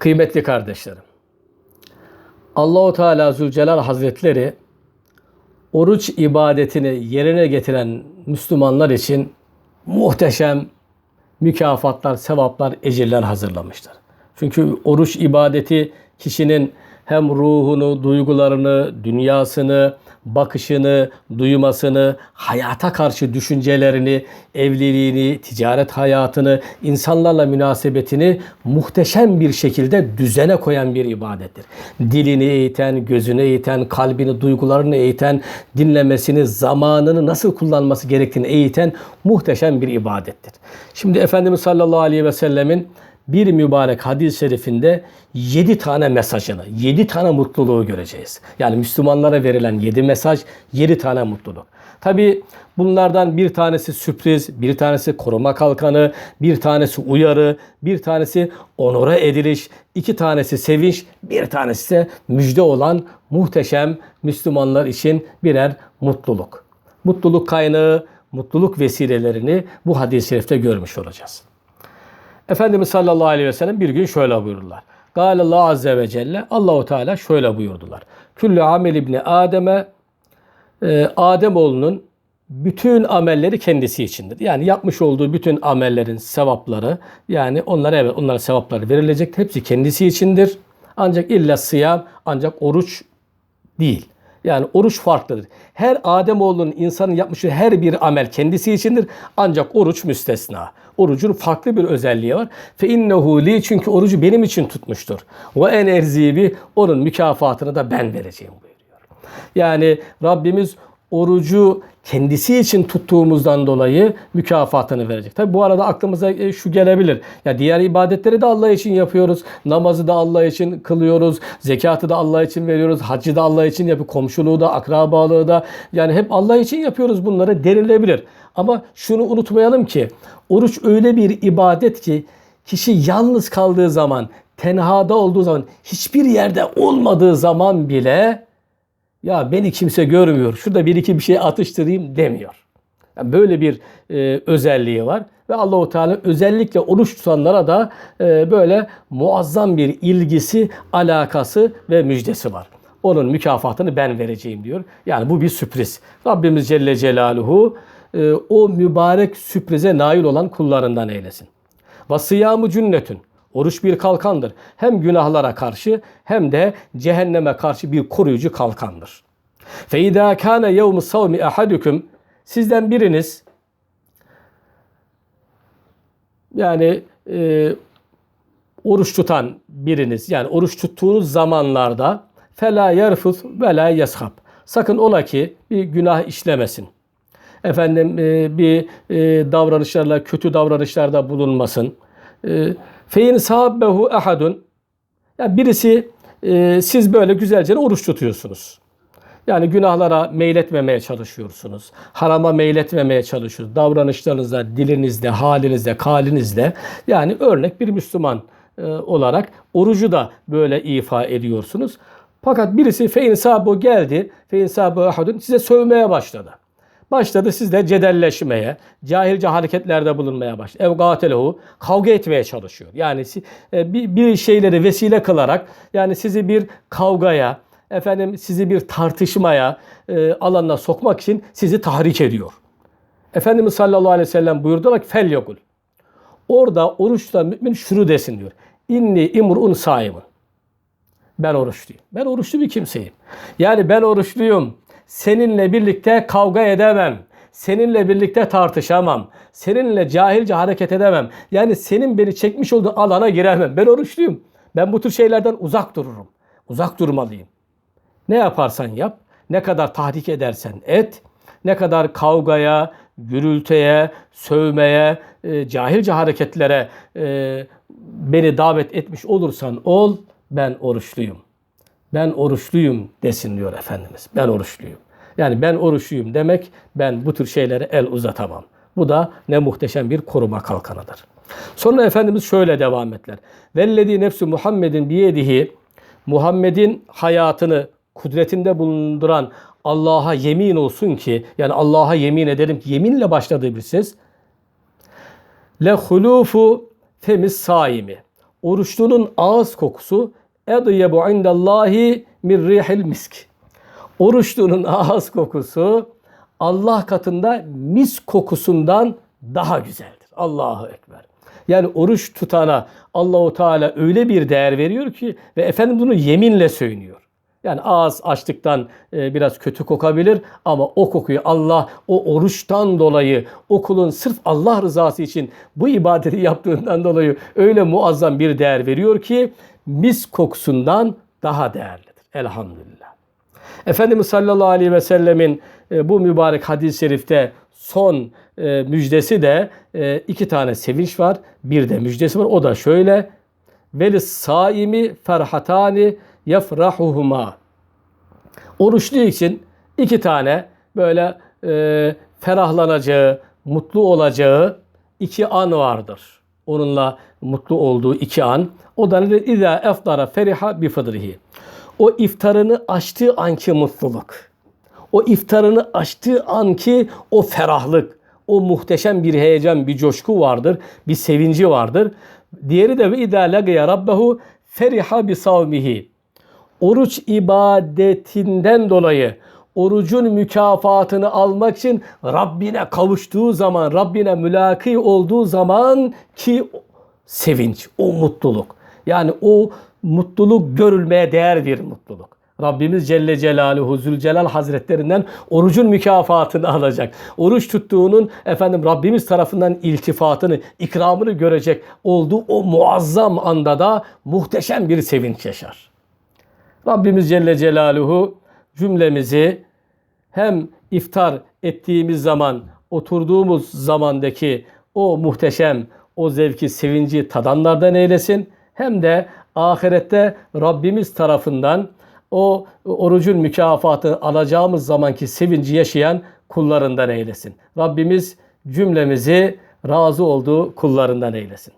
Kıymetli kardeşlerim. Allahu Teala Zülcelal Hazretleri oruç ibadetini yerine getiren Müslümanlar için muhteşem mükafatlar, sevaplar, ecirler hazırlamışlar. Çünkü oruç ibadeti kişinin hem ruhunu, duygularını, dünyasını, bakışını, duymasını, hayata karşı düşüncelerini, evliliğini, ticaret hayatını, insanlarla münasebetini muhteşem bir şekilde düzene koyan bir ibadettir. Dilini eğiten, gözünü eğiten, kalbini, duygularını eğiten, dinlemesini, zamanını nasıl kullanması gerektiğini eğiten muhteşem bir ibadettir. Şimdi Efendimiz sallallahu aleyhi ve sellemin bir mübarek hadis-i şerifinde 7 tane mesajını, 7 tane mutluluğu göreceğiz. Yani Müslümanlara verilen 7 mesaj, 7 tane mutluluk. Tabi bunlardan bir tanesi sürpriz, bir tanesi koruma kalkanı, bir tanesi uyarı, bir tanesi onora ediliş, iki tanesi sevinç, bir tanesi ise müjde olan muhteşem Müslümanlar için birer mutluluk. Mutluluk kaynağı, mutluluk vesilelerini bu hadis-i şerifte görmüş olacağız. Efendimiz sallallahu aleyhi ve sellem bir gün şöyle buyururlar. Gâle Allah azze ve celle Allahu Teala şöyle buyurdular. Küllü amel ibni Adem'e e, Ademoğlunun bütün amelleri kendisi içindir. Yani yapmış olduğu bütün amellerin sevapları yani onlara evet onlara sevapları verilecek. Hepsi kendisi içindir. Ancak illa sıyam ancak oruç değil. Yani oruç farklıdır. Her Ademoğlunun insanın yapmış olduğu her bir amel kendisi içindir. Ancak oruç müstesna. Orucun farklı bir özelliği var. Fe innehu li çünkü orucu benim için tutmuştur. Ve en erzibi onun mükafatını da ben vereceğim buyuruyor. Yani Rabbimiz orucu kendisi için tuttuğumuzdan dolayı mükafatını verecek. Tabi bu arada aklımıza e, şu gelebilir. Ya diğer ibadetleri de Allah için yapıyoruz. Namazı da Allah için kılıyoruz. Zekatı da Allah için veriyoruz. Haccı da Allah için yapıyoruz. Komşuluğu da, akrabalığı da. Yani hep Allah için yapıyoruz bunları denilebilir. Ama şunu unutmayalım ki oruç öyle bir ibadet ki kişi yalnız kaldığı zaman, tenhada olduğu zaman, hiçbir yerde olmadığı zaman bile ya beni kimse görmüyor, şurada bir iki bir şey atıştırayım demiyor. Yani böyle bir e, özelliği var ve Allahu Teala özellikle oruç tutanlara da e, böyle muazzam bir ilgisi, alakası ve müjdesi var. Onun mükafatını ben vereceğim diyor. Yani bu bir sürpriz. Rabbimiz Celle Celaluhu e, o mübarek sürprize nail olan kullarından eylesin. Vasıyamu cünnetün. Oruç bir kalkandır. Hem günahlara karşı hem de cehenneme karşı bir koruyucu kalkandır. İdâ kâne yevmu savmi ahadüküm sizden biriniz yani e, oruç tutan biriniz yani oruç tuttuğunuz zamanlarda fela yerfus ve la yashab. Sakın ola ki bir günah işlemesin. Efendim e, bir e, davranışlarla kötü davranışlarda bulunmasın. E, Fein sahabbehu ahadun. Yani birisi e, siz böyle güzelce oruç tutuyorsunuz. Yani günahlara meyletmemeye çalışıyorsunuz. Harama meyletmemeye çalışıyorsunuz. Davranışlarınızda, dilinizde, halinizde, kalinizde. Yani örnek bir Müslüman e, olarak orucu da böyle ifa ediyorsunuz. Fakat birisi fein sahabu geldi. Fein sahabu ahadun size sövmeye başladı. Başladı sizle cedelleşmeye, cahilce hareketlerde bulunmaya başladı. Ev gatelehu, kavga etmeye çalışıyor. Yani e, bir şeyleri vesile kılarak yani sizi bir kavgaya, efendim sizi bir tartışmaya e, alanına sokmak için sizi tahrik ediyor. Efendimiz sallallahu aleyhi ve sellem buyurdu bak fel yokul. Orada oruçta mümin şunu desin diyor. İnni imrun saimun. Ben oruçluyum. Ben oruçlu bir kimseyim. Yani ben oruçluyum. Seninle birlikte kavga edemem. Seninle birlikte tartışamam. Seninle cahilce hareket edemem. Yani senin beni çekmiş olduğu alana giremem. Ben oruçluyum. Ben bu tür şeylerden uzak dururum. Uzak durmalıyım. Ne yaparsan yap, ne kadar tahrik edersen et, ne kadar kavgaya, gürültüye, sövmeye, e, cahilce hareketlere e, beni davet etmiş olursan ol, ben oruçluyum. Ben oruçluyum desin diyor Efendimiz. Ben oruçluyum. Yani ben oruçluyum demek ben bu tür şeylere el uzatamam. Bu da ne muhteşem bir koruma kalkanıdır. Sonra Efendimiz şöyle devam etler. Vellezî nefsü Muhammedin biyedihi Muhammed'in hayatını kudretinde bulunduran Allah'a yemin olsun ki yani Allah'a yemin ederim ki yeminle başladığı bir ses. Le hulufu femiz saimi. oruçlunun ağız kokusu edyebu indallahi min rihil misk. Oruçlunun ağız kokusu Allah katında mis kokusundan daha güzeldir. Allahu ekber. Yani oruç tutana Allahu Teala öyle bir değer veriyor ki ve efendim bunu yeminle söylüyor. Yani ağız açlıktan e, biraz kötü kokabilir ama o kokuyu Allah o oruçtan dolayı o kulun sırf Allah rızası için bu ibadeti yaptığından dolayı öyle muazzam bir değer veriyor ki mis kokusundan daha değerlidir. Elhamdülillah. Efendimiz sallallahu aleyhi ve sellemin e, bu mübarek hadis-i şerifte son e, müjdesi de e, iki tane sevinç var. Bir de müjdesi var. O da şöyle. Velis saimi ferhatani yefrahuhuma. Oruçlu için iki tane böyle e, ferahlanacağı, mutlu olacağı iki an vardır. Onunla mutlu olduğu iki an. O da nedir? İza eftara feriha bi fıdrihi. O iftarını açtığı anki mutluluk. O iftarını açtığı anki o ferahlık, o muhteşem bir heyecan, bir coşku vardır, bir sevinci vardır. Diğeri de ve idâ lagiya rabbehu feriha bi savmihi. Oruç ibadetinden dolayı orucun mükafatını almak için Rabbine kavuştuğu zaman, Rabbine mülaki olduğu zaman ki sevinç, o mutluluk. Yani o mutluluk görülmeye değer bir mutluluk. Rabbimiz Celle Celaluhu Zülcelal Hazretlerinden orucun mükafatını alacak. Oruç tuttuğunun efendim Rabbimiz tarafından iltifatını, ikramını görecek olduğu o muazzam anda da muhteşem bir sevinç yaşar. Rabbimiz Celle Celaluhu cümlemizi hem iftar ettiğimiz zaman, oturduğumuz zamandaki o muhteşem, o zevki, sevinci tadanlardan eylesin. Hem de ahirette Rabbimiz tarafından o orucun mükafatını alacağımız zamanki sevinci yaşayan kullarından eylesin. Rabbimiz cümlemizi razı olduğu kullarından eylesin.